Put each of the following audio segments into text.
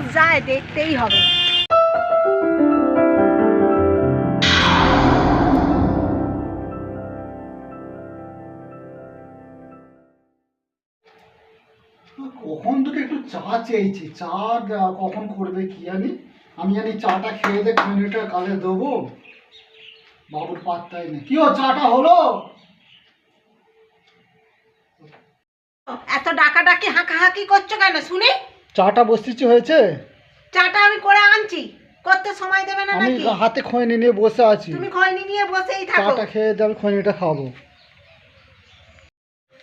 রোজ যায় দেখতেই হবে। কখন থেকে একটু চা চেয়েছি? চা কখন করবে কি জানি? আমি জানি চাটা খেয়ে দে মিনিটে কালে দেবো। বাবুর পাত্তাই নেই। কি ও চাটা হলো? এত ডাকাডাকি হাঁকাহাঁকি করছ কেন? শুনি? চাটা বসতেছি হয়েছে? চাটা আমি করে আনছি। করতে সময় দেবে না আমি নাকি? হাতে খৈনি নিয়ে বসে আছি। তুমি খয়নি নিয়ে বসেই থাকো। চাটা খেয়ে দে আমি খৈনিটা খাব।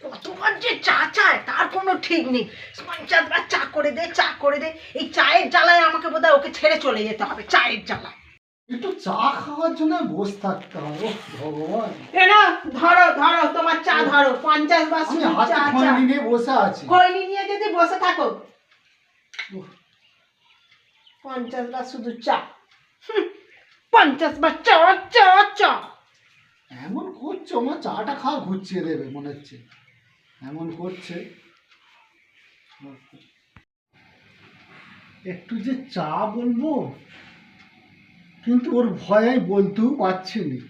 কতবার যে চা চায় তার কোনো ঠিক নেই। পঞ্চাশ বার চা করে দে চা করে দে। এই চায়ের জ্বালায় আমাকে বোধহয় ওকে ছেড়ে চলে যেতে হবে চায়ের জ্বালায়। একটু চা খাওয়ার জন্য বসে থাকতে ওহ, ভগবান। ধরো ধরো তোমার চা ধরো। পঞ্চাশ বার আমি শুধু হাতে চা চা। খৈনি নিয়ে বসে আছি। খৈনি নিয়ে যদি বসে থাকো পঞ্চাশ শুধু চা। হুম, পঞ্চাশ বার চা চা চা। এমন করছ আমার চাটা খাওয়া ঘুরছিয়ে দেবে মনে হচ্ছে। এমন করছে। একটু যে চা বলব কিন্তু ওর ভয়ে বলতেও পারছি না।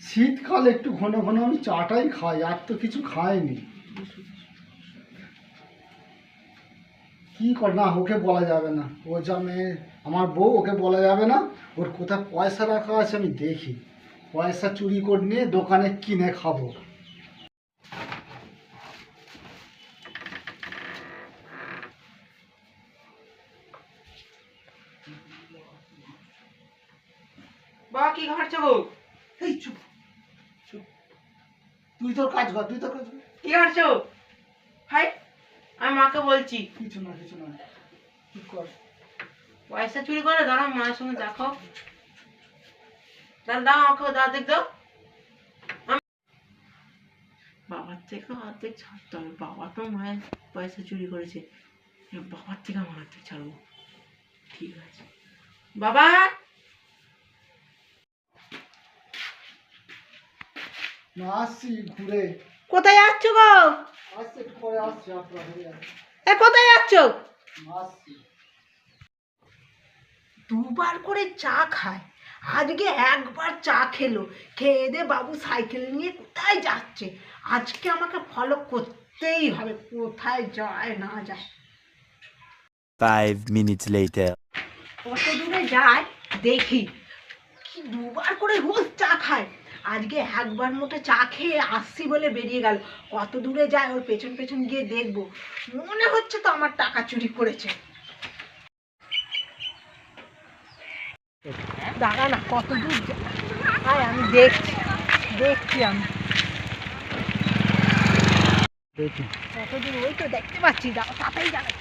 শীতকাল একটু ঘন ঘন আমি চাটাই খাই আর তো কিছু খাইনি। কি কর না ওকে বলা যাবে না। ও যা মেয়ে আমার বউ ওকে বলা যাবে না। ওর কোথায় পয়সা রাখা আছে আমি দেখি। পয়সা চুরি করে নিয়ে দোকানে কিনে খাব। বাবা কি ঘাটছো গো? এই চুপ চুপ। তুই তোর কাজ কর তুই তোর কাজ কর। কি ঘাটছো হাই। আমি মাকে বলছি কিছু না কিছু না। চুপ কর। পয়সা চুরি করে দাঁড়াও মায়ের সঙ্গে দেখো দাঁড়া দাও আমাকে দাও দেখ দাও। বাবার থেকে অর্ধেক ছাড়তে হবে। বাবা তো মায়ের পয়সা চুরি করেছে। বাবার থেকে আমার অর্ধেক ছাড়বো। ঠিক আছে। বাবা! না আসছি ঘুরে। কোথায় যাচ্ছ গো? আসছি এ কোথায় যাচ্ছ? দুবার করে চা খায়। আজকে একবার চা খেলো। খেয়ে দে বাবু সাইকেল নিয়ে কোথায় যাচ্ছে? আজকে আমাকে ফলো করতেই হবে। কোথায় যায় না যায়। Five minutes later. কত দূরে যায় দেখি। কি দুবার করে রোজ চা খায়। আজকে একবার মতো চা খেয়ে আসছি বলে বেরিয়ে গেল। কত দূরে যায় ওর পেছন পেছন গিয়ে দেখব। মনে হচ্ছে তো আমার টাকা চুরি করেছে। দাঁড়া না, কত দূর আয়, আমি দেখছি দেখছি আমি। কত দূর? ওই তো দেখতে পাচ্ছি দাও তাতেই যাবে।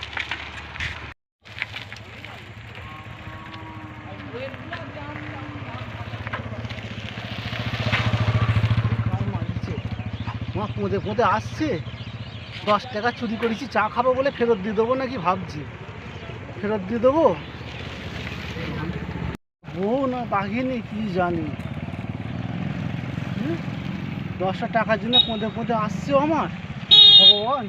পোঁদে পোঁদে আসছে, দশ টাকা চুরি করেছি, চা খাব বলে ফেরত দিয়ে দেবো নাকি ভাবছি। ফেরত দিয়ে দেবো? বউ না বাঘিনি, কি জানি? দশটা টাকার জন্য পোঁদে পোঁদে আসছে আমার, ভগবান।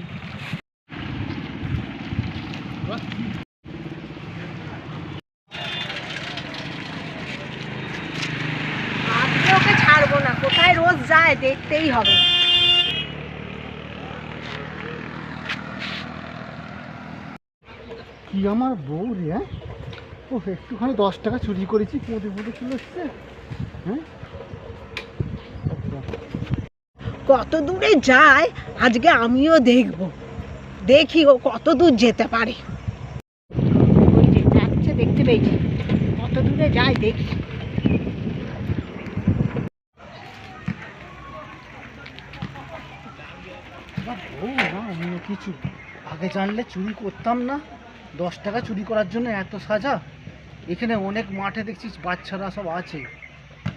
ওকে ছাড়বো না, কোথায় রোজ যায় দেখতেই হবে। কি আমার বউ রে হ্যাঁ? ও একটুখানি দশ টাকা চুরি করেছি পোঁদে পোঁদে চলে এসছে। হ্যাঁ? কত দূরে যায় আজকে আমিও দেখব। দেখি ও কত দূর যেতে পারে। ওই যে যাচ্ছে দেখতে পেয়েছি। কত দূরে যায় দেখি। কিছু আগে জানলে চুরি করতাম না। দশ টাকা চুরি করার জন্য এত সাজা? এখানে অনেক মাঠে দেখছিস বাচ্চারা সব আছে।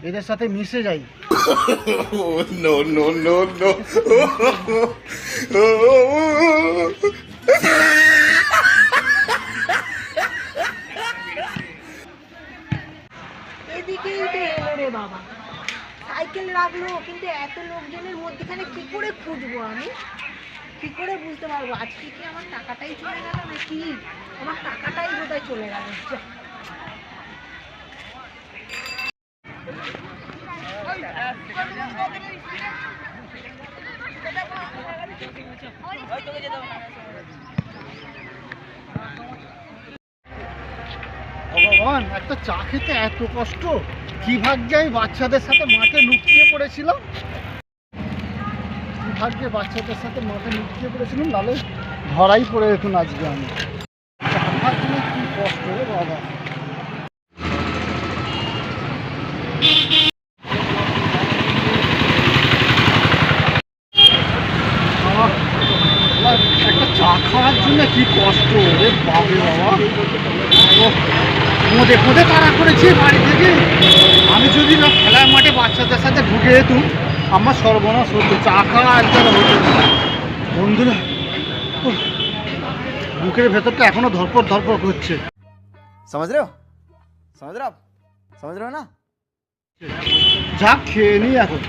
এদের সাথে মিশে যাই. এদিকেই তো এলো রে বাবা। সাইকেল রাখল কিন্তু এত লোকজনের মধ্যেখানে কি করে খুঁজবো আমি? কি করে বুঝতে পারব? আজকে কি আমার টাকাটাই চলে গেল নাকি? আমার টাকাটাই বোধহয় চলে গেল। ভগবান একটা চা খেতে এত কষ্ট? কি ভাগ্যে বাচ্চাদের সাথে মাঠে লুকিয়ে পড়েছিলাম? কি ভাগ্যে বাচ্চাদের সাথে মাঠে লুকিয়ে পড়েছিলাম নাহলে ধরাই পড়ে যেত আজকে আমি। জন্য কি কষ্ট রে বাবা। একটা চা খাওয়ার জন্য কি কষ্ট রে বাবে। করেছি বাড়ি থেকে। আমি যদি না খেলার মাঠে বাচ্চাদের সাথে ঢুকে যেতুম আমার সর্বনাশ হচ্ছে চাকা একদম হচ্ছে বন্ধুরা বুকের ভেতরটা এখনও ধরপর ধরপর করছে। সমাজ রে সমাজ না? যা খেয়ে নি এখন।